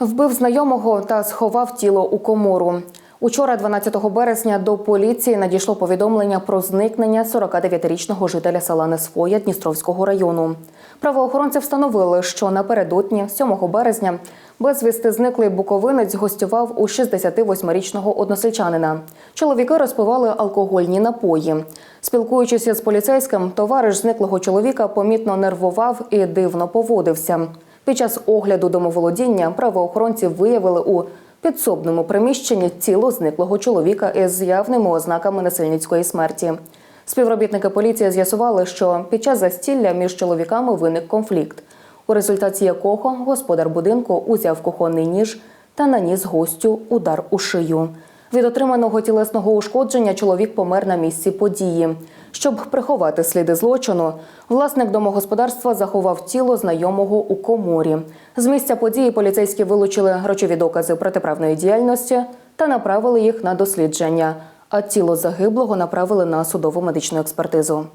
Вбив знайомого та сховав тіло у комору. Учора, 12 березня, до поліції надійшло повідомлення про зникнення 49-річного жителя села Несвоя Дністровського району. Правоохоронці встановили, що напередодні, 7 березня, безвісти зниклий буковинець гостював у 68-річного односельчанина. Чоловіки розпивали алкогольні напої. Спілкуючись з поліцейським, товариш зниклого чоловіка помітно нервував і дивно поводився. Під час огляду домоволодіння правоохоронці виявили у підсобному приміщенні тіло зниклого чоловіка із явними ознаками насильницької смерті. Співробітники поліції з'ясували, що під час застілля між чоловіками виник конфлікт, у результаті якого господар будинку узяв кухонний ніж та наніс гостю удар у шию. Від отриманого тілесного ушкодження чоловік помер на місці події. Щоб приховати сліди злочину, власник домогосподарства заховав тіло знайомого у коморі. З місця події поліцейські вилучили речові докази протиправної діяльності та направили їх на дослідження. А тіло загиблого направили на судово медичну експертизу.